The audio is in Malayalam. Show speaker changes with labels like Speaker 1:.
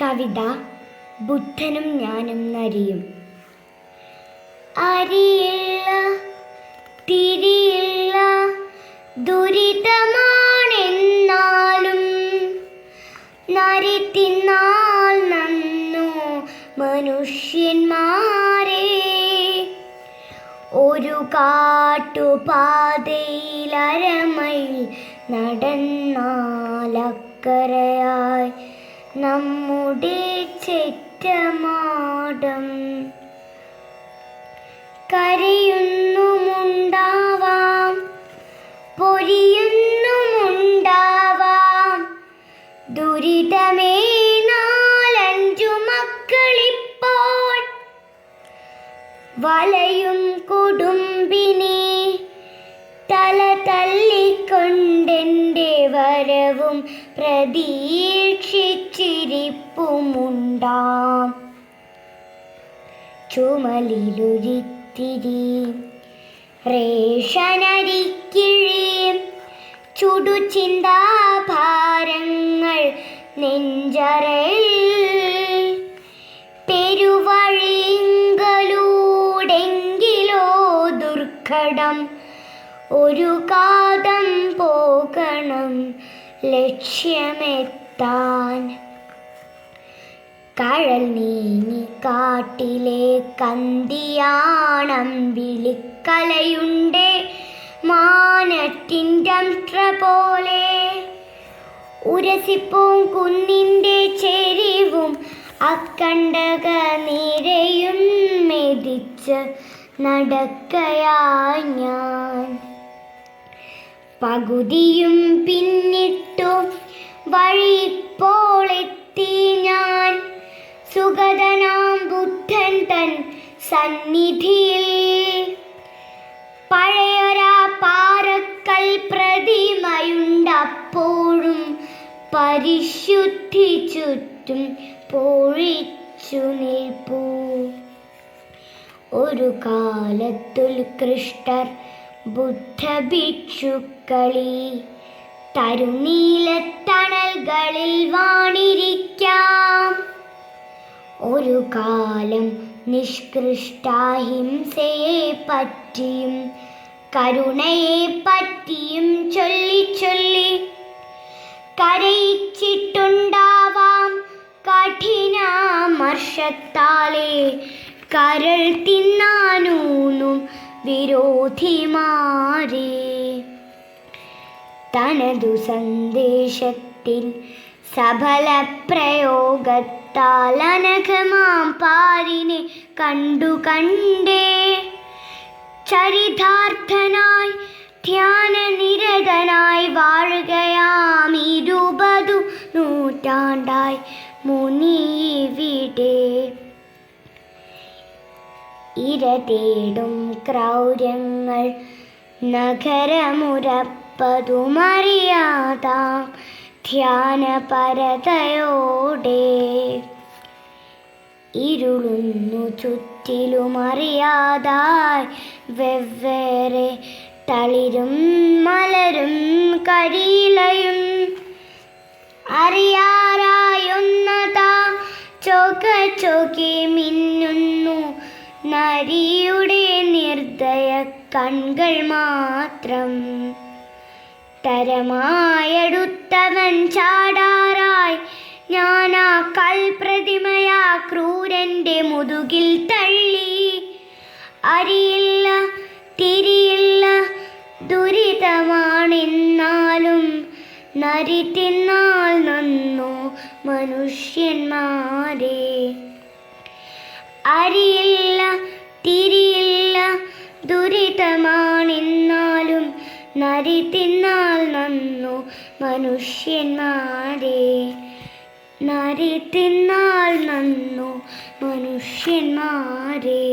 Speaker 1: കവിത ബുദ്ധനും ഞാനും നരിയും. അരിയില്ല തിരിയില്ല ദുരിതമാണെന്നാലും നരി തിന്നാൽ നന്നു മനുഷ്യന്മാരെ. ഒരു കാട്ടുപാതയിലരമയിൽ നടന്നാലക്കരയായി നമ്മുടെ ചെറ്റമാടം കരയുന്നുമുണ്ടാവാം പൊരിയുന്നുമുണ്ടാവാം. ദുരിതമേ നാലഞ്ചു മക്കളിപ്പോൾ. വലയും കൊടുമ്പിനെ വരവും പ്രതീക്ഷിച്ചിരിപ്പുമുണ്ടാം. ചുമലിലൊരിത്തിരി റേഷനരിക്കിഴി ചുടുചിന്താഭാരങ്ങൾ നെഞ്ചറയിൽ ഒരു കാതം പോകണം ലക്ഷ്യമെത്താൻ. കഴൽ നീങ്ങി കാട്ടിലെ കന്തിയാണം വിളിക്കലയുണ്ട് മാനത്തിന്റെ പോലെ. ഉരസിപ്പും കുന്നിന്റെ ചെരിവും അക്കണ്ടക നിരയും മെതിച്ച് നടക്കയാ ഞാൻ. പകുതിയും പിന്നിട്ടു. വഴിപ്പോളെത്തി ഞാൻ. സുഗതനാം ബുദ്ധൻ തൻ സന്നിധിയിൽ. പഴയൊരാ പാറക്കൽ പ്രതിമയുണ്ടപ്പോഴും പരിശുദ്ധി ചുറ്റും പൊഴിച്ചു നിൽപ്പൂ. ഒരു കാലത്തുൽകൃഷ്ടർ ബുദ്ധഭിക്ഷുക്കളി തരുനീലത്തണൽകളിൽ വാണിരിക്കാം. ഒരു കാലം നിഷ്കൃഷ്ടാഹിംസയെ പറ്റിയും കരുണയെ പറ്റിയും ചൊല്ലി ചൊല്ലി കരയിച്ചിട്ടുണ്ടാവാം കഠിനാമർഷത്താലേ. കരൾ തിന്നാനൂന്നും വിരോധിമാരെ. തനതു സന്ദേശത്തിൽ സഫല പ്രയോഗത്താൽ അനഘമാം പാരിനെ കണ്ടു കണ്ടേ. ചരിതാർത്ഥനായി ധ്യാന നിരതനായി വാഴുകയാം ഇരുപതു നൂറ്റാണ്ടായി മുനിവിടെ ഇര തേടും ക്രൗര്യങ്ങൾ നഗരമുരപ്പതുമറിയാതാം ധ്യാനപരതയോടെ. ഇരുളുന്നു ചുറ്റിലുമറിയാതായി വെവ്വേറെ തളിരും മലരും കരിയിലയും അറിയാറായൊന്നതാ. ചോക്ക ചോക്കി മിന്നുന്നു കൺകൾ മാത്രം. തരമായടുത്തവൻ ചാടാറായി. ഞാനാ കൽപ്രതിമയാ ക്രൂരന്റെ മുതുകിൽ തള്ളി. അരിയില്ല തിരിയില്ല ദുരിതമാണെന്നാലും നരി തിന്നാൽ നന്നു മനുഷ്യന്മാരെ. അരിയില്ല തിരിയില്ല നരി തിന്നാൽ നന്നു മനുഷ്യന്മാരെ നരി തിന്നാൽ നന്നു മനുഷ്യന്മാരെ